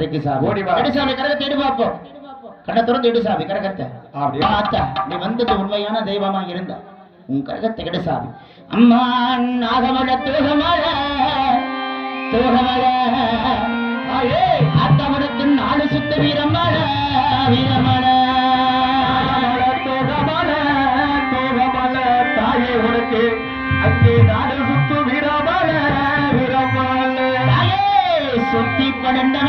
கத்திரிக்கு சாமி கடிசாமி கரகத்தை எடு பார்ப்போம் கண்ணை திறந்து எடு சாமி கரகத்தை. அப்படியா? அத்தா நீ வந்தது உண்மையான தெய்வமா இருந்த உன் கரகத்தை கெடு சாமி. அம்மா நாகமட தூகமட தூகமட அத்தமடத்தின் நாடு சுத்த வீரமட வீரமட அங்கே நாடு சுத்து சுத்தி படந்தன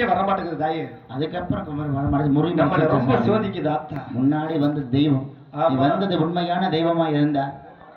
கட்டே வர மாட்டேங்குது தாயே. அதுக்கப்புறம் குமரன் வர மாட்டேங்குது. முருகன் ரொம்ப சோதிக்குது ஆத்தா. முன்னாடி வந்த தெய்வம். வந்தது உண்மையான தெய்வமா இருந்தா